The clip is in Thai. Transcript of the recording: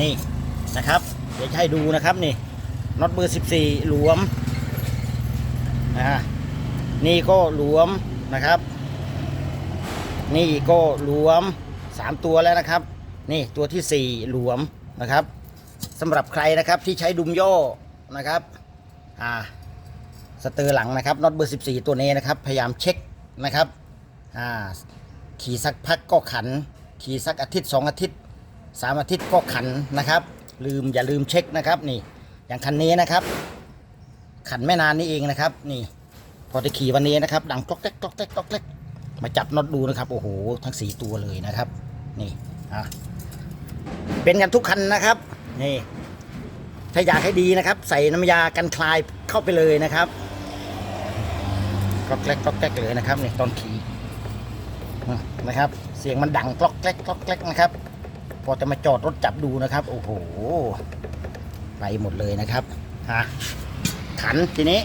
นี่นะครับ เดี๋ยวจะให้ดูนะครับนี่น็อตเบอร์14 หลวมนะนี่ก็หลวมนะครับ นี่ก็หลวม 3 ตัวแล้วนะครับ นี่ตัวทีสี่4 หลวมนะครับสำหรับใครนะครับที่ใช้ดุมโย่นะครับอ่าสเตอร์หลังนะครับน็อตเบอร์ 14 ตัวนี้นะครับ พยายามเช็คนะครับอ่าขี่สักพักก็ขัน ขี่สักอาทิตย์ 2 อาทิตย์ 3อาทิตย์ก็ขันนะครับ ลืมอย่าลืมเช็คนะครับนี่อย่างคันนี้นะครับ ขันไม่นานนี้เองนะครับ นี่พอจะขี่วันนี้นะครับ ดังกรอกแก๊กกรอกแก๊กกรอกแก๊กมาจับน็อตดูนะครับโอ้โหทั้งสีตัวเลยนะครับ นี่อะเป็นกันทุกคันนะครับนี่ถ้าอยากให้ดีนะครับ ใส่น้ำยากันคลายเข้าไปเลยนะครับกรอกแก๊กกรอกแก๊กเลยนะครับนี่ตอนขี่นะครับ เสียงมันดังกรอกแก๊กกรอกแก๊กนะครับ อจะมาจอดรถจับดูนะครับ โอ้โหไปหมดเลยนะครับฮะขันทีนี้